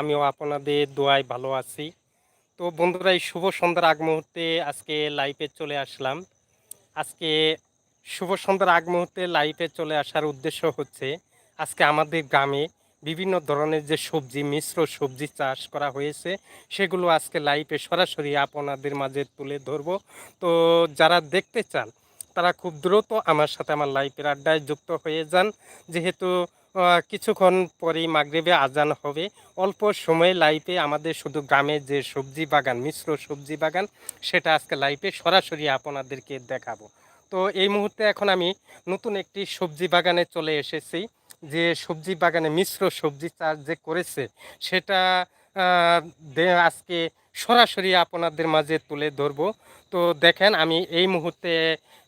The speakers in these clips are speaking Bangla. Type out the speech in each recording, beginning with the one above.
আমিও আপনাদের দোয়ায় ভালো আছি। তো বন্ধুরা, এই শুভ সন্ধ্যার আগ মুহূর্তে আজকে লাইভে চলে আসলাম। আজকে শুভ সন্ধ্যার আগ মুহূর্তে লাইভে চলে আসার উদ্দেশ্য হচ্ছে, আজকে আমাদের গ্রামে বিভিন্ন ধরনের যে সবজি, মিশ্র সবজি চাষ করা হয়েছে, সেগুলো আজকে লাইভে সরাসরি আপনাদের মাঝে তুলে ধরবো। তো যারা দেখতে চান, তারা খুব দ্রুত আমার সাথে আমার লাইভের আড্ডায় যুক্ত হয়ে যান। যেহেতু কিছুক্ষণ পরেই মাগরীবে আজান হবে। অল্প সময়ে লাইভে আমাদের শুধু গ্রামে যে সবজি বাগান, মিশ্র সবজি বাগান, সেটা আজকে লাইভে সরাসরি আপনাদেরকে দেখাবো। তো এই মুহূর্তে এখন আমি নতুন একটি সবজি বাগানে চলে এসেছি। যে সবজি বাগানে মিশ্র সবজি চাষ যে করেছে, সেটা আজকে সরাসরি আপনাদের মাঝে তুলে ধরবো। তো দেখেন, আমি এই মুহূর্তে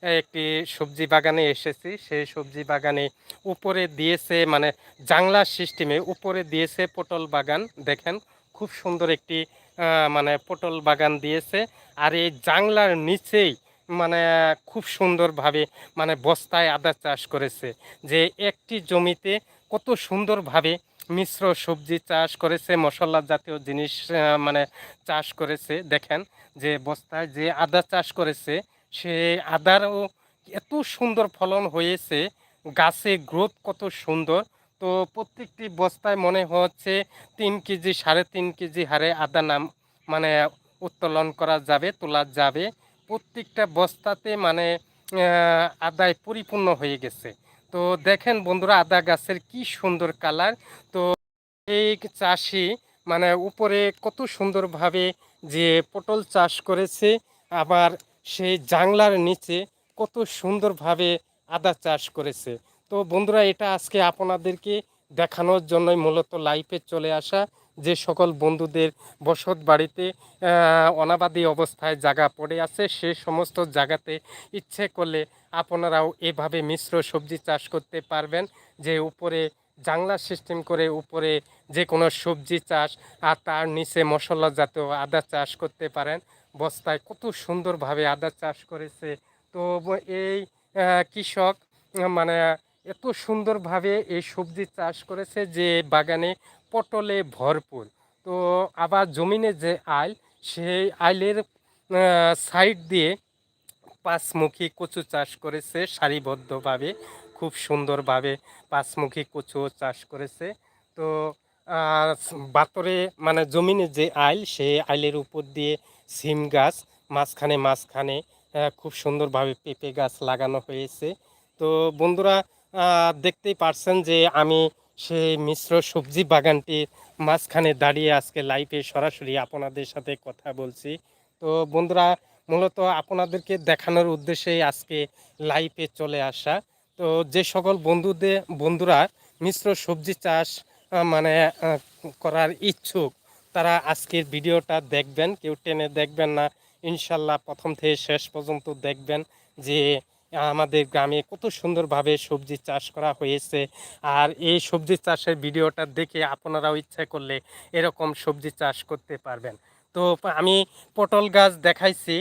একটি সবজি বাগানে এসেছি। সেই সবজি বাগানে উপরে দিয়েছে মানে জাংলা সিস্টেমে উপরে দিয়েছে পটল বাগান। দেখেন, খুব সুন্দর একটি মানে পটল বাগান দিয়েছে। আর এই জাংলার নিচেই মানে খুব সুন্দরভাবে মানে বস্তায় আদা চাষ করেছে। যে একটি জমিতে কত সুন্দরভাবে মিশ্র সবজি চাষ করেছে মশলা জাতীয় জিনিস মানে চাষ করেছে। দেখেন যে বস্তায় যে আদা চাষ করেছে, সে আদারও এত সুন্দর ফলন হয়েছে, গাছে গ্রোথ কত সুন্দর। তো প্রত্যেকটি বস্তায় মনে হচ্ছে তিন কেজি, সাড়ে তিন কেজি হারে আদা নাম মানে উত্তোলন করা যাবে, তোলা যাবে। প্রত্যেকটা বস্তাতে মানে আদায় পরিপূর্ণ হয়ে গেছে। তো দেখেন বন্ধুরা আদা গাছের কি সুন্দর কালার। তো এই চাষি মানে উপরে কত সুন্দরভাবে যে পটল চাষ করেছে, আবার সেই জাংলার নিচে কত সুন্দরভাবে আদা চাষ করেছে। তো বন্ধুরা এটা আজকে আপনাদেরকে দেখানোর জন্যই মূলত লাইফে চলে আসা। যে সকল বন্ধুদের বসত বাড়িতে অনাবাদী অবস্থায় জায়গা পড়ে আছে, সে সমস্ত জায়গাতে ইচ্ছে করলে আপনারাও এভাবে মিশ্র সবজি চাষ করতে পারবেন। যে উপরে জাংলা সিস্টেম করে উপরে যে কোনো সবজি চাষ আর তার নিচে মশলা জাতীয় আদা চাষ করতে পারেন। বস্তায় কত সুন্দরভাবে আদা চাষ করেছে। তো এই কৃষক মানে এত সুন্দরভাবে এই সবজি চাষ করেছে যে বাগানে পটলে ভরপুর। তো আবার জমিনে যে আইল, সেই আইলের সাইড দিয়ে পাঁচমুখী কচু চাষ করেছে সারিবদ্ধভাবে, খুব সুন্দরভাবে পাঁচমুখী কচু চাষ করেছে। তো বাতরে মানে জমিনে যে আইল, সেই আইলের উপর দিয়ে সিম গাছ, মাঝখানে মাঝখানে খুব সুন্দরভাবে পেঁপে গাছ লাগানো হয়েছে। তো বন্ধুরা দেখতেই পারছেন যে আমি সেই মিশ্র সবজি বাগানটির মাঝখানে দাঁড়িয়ে আজকে লাইভে সরাসরি আপনাদের সাথে কথা বলছি। তো বন্ধুরা, মূলত আপনাদেরকে দেখানোর উদ্দেশ্যেই আজকে লাইভে চলে আসা। তো যে সকল বন্ধুদের বন্ধুরা মিশ্র সবজি চাষ মানে করার ইচ্ছুক, তারা আজকের ভিডিওটা দেখবেন। কেউ টেনে দেখবেন না। ইনশাল্লাহ প্রথম থেকে শেষ পর্যন্ত দেখবেন যে আমাদের গ্রামে কত সুন্দরভাবে সবজি চাষ করা হয়েছে। আর এই সবজি চাষের ভিডিওটা দেখে আপনারাও ইচ্ছা করলে এরকম সবজি চাষ করতে পারবেন। তো আমি পটল গাছ দেখাইছি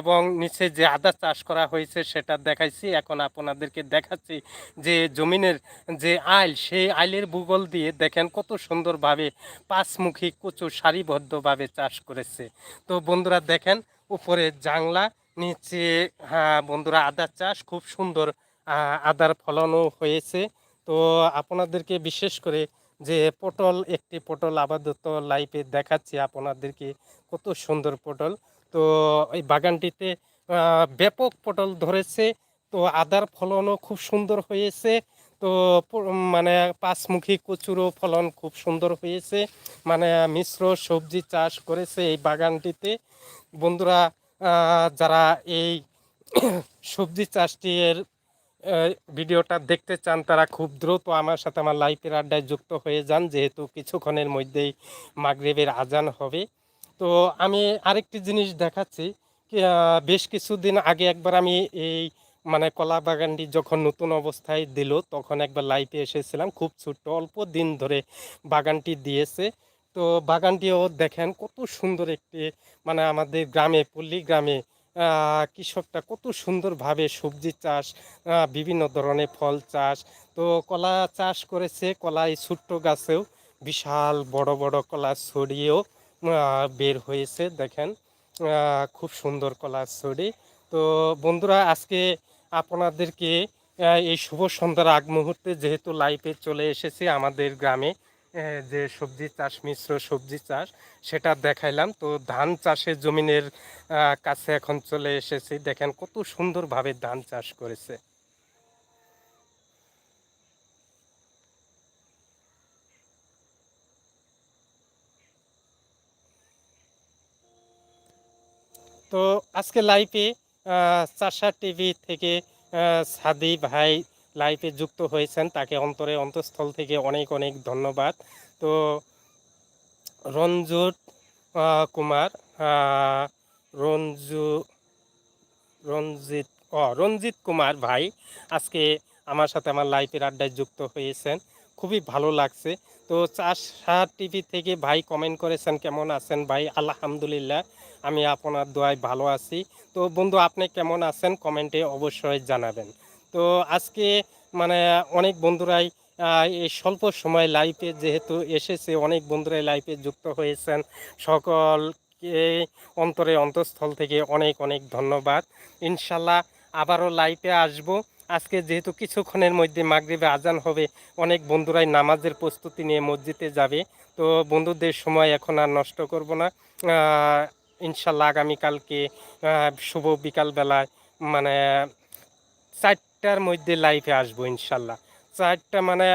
এবং নিচে যে আদা চাষ করা হয়েছে সেটা দেখাইছি। এখন আপনাদেরকে দেখাচ্ছি যে জমিনের যে আইল, সেই আইলের ভূগোল দিয়ে দেখেন কত সুন্দরভাবে পাঁচমুখী কচু সারিবদ্ধভাবে চাষ করেছে। তো বন্ধুরা দেখেন, উপরে জাংলা নিচে হ্যাঁ বন্ধুরা আদার চাষ খুব সুন্দর আদার ফলনও হয়েছে। তো আপনাদেরকে বিশেষ করে যে পটল, একটি পটল আপাতত লাইফে দেখাচ্ছি আপনাদেরকে কত সুন্দর পটল। তো এই বাগানটিতে ব্যাপক পটল ধরেছে, তো আদার ফলনও খুব সুন্দর হয়েছে। তো মানে পাঁচমুখী কচুরও ফলন খুব সুন্দর হয়েছে। মানে মিশ্র সবজি চাষ করেছে এই বাগানটিতে। বন্ধুরা যারা এই সবজি চাষটির ভিডিওটা দেখতে চান, তারা খুব দ্রুত আমার সাথে আমার লাইফের আড্ডায় যুক্ত হয়ে যান, যেহেতু কিছুক্ষণের মধ্যেই মাগরিবের আজান হবে। তো আমি আরেকটি জিনিস দেখাচ্ছি বেশ কিছুদিন আগে একবার আমি এই মানে কলা বাগানটি যখন নতুন অবস্থায় দিল, তখন একবার লাইফে এসেছিলাম, খুব ছোট্ট, অল্প দিন ধরে বাগানটি দিয়েছে। তো বাগানটিও দেখেন কত সুন্দর একটি মানে আমাদের গ্রামে, পল্লী গ্রামে কৃষকটা কত সুন্দরভাবে সবজি চাষ বিভিন্ন ধরনের ফল চাষ। তো কলা চাষ করেছে কলা এই ছোট্ট গাছেও, বিশাল বড় বড় কলা ছড়িয়েও বের হয়েছে, দেখেন খুব সুন্দর কলা ছড়ি। তো বন্ধুরা, আজকে আপনাদেরকে এই শুভ সন্ধ্যার আগ মুহূর্তে যেহেতু লাইফে চলে এসেছি আমাদের গ্রামে যে সবজি চাষ, মিশ্র সবজি চাষ, সেটা দেখাইলাম। তো ধান চাষের জমিনের কাছে এখন চলে এসেছি। দেখেন কত সুন্দরভাবে ধান চাষ করেছে। তো আজকে লাইভে চাষা টিভি থেকে সাদি ভাই লাইভে যুক্ত হয়েছেন, তাকে অন্তরে অন্তঃস্থল থেকে অনেক অনেক ধন্যবাদ। তো রঞ্জুট কুমার রঞ্জু, রঞ্জিত ও রঞ্জিত কুমার ভাই আজকে আমার সাথে আমার লাইফের আড্ডায় যুক্ত হয়েছেন। খুবই ভালো লাগছে। তো চাষা টিভি থেকে ভাই কমেন্ট করেছেন, কেমন আছেন ভাই? আলহামদুলিল্লাহ, আমি আপনার দোয়ায় ভালো আছি। তো বন্ধু, আপনি কেমন আছেন? কমেন্টে অবশ্যই জানাবেন। তো আজকে মানে অনেক বন্ধুরাই এই স্বল্প সময় লাইফে যেহেতু এসেছে, অনেক বন্ধুরাই লাইফে যুক্ত হয়েছেন। সকলকে অন্তরে অন্তঃস্থল থেকে অনেক অনেক ধন্যবাদ। ইনশাল্লাহ আবারও লাইফে আসব। আজকে যেহেতু কিছুক্ষণের মধ্যে মাগরিবে আজান হবে, অনেক বন্ধুরাই নামাজের প্রস্তুতি নিয়ে মসজিদে যাবে। তো বন্ধুদের সময় এখন আর নষ্ট করব না। ইনশাল্লাহ আগামীকালকে শুভ বিকালবেলায় মানে চারটার মধ্যে লাইফে আসব ইনশাল্লাহ। চারটা মানে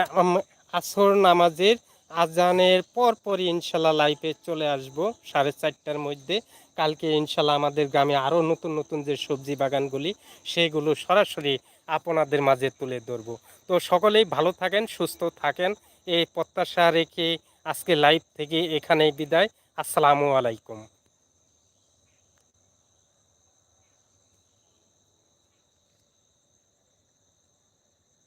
আসর নামাজের আজানের পর পরই ইনশাল্লাহ লাইফে চলে আসব, সাড়ে চারটার মধ্যে। কালকে ইনশাল্লাহ আমাদের গ্রামে আরও নতুন নতুন যে সবজি বাগানগুলি, সেগুলো সরাসরি আপনাদের মাঝে তুলে ধরবো। তো সকলেই ভালো থাকেন, সুস্থ থাকেন। এই প্রত্যাশা রেখে আজকে লাইভ থেকে এখানেই বিদায়। আসসালামু আলাইকুম।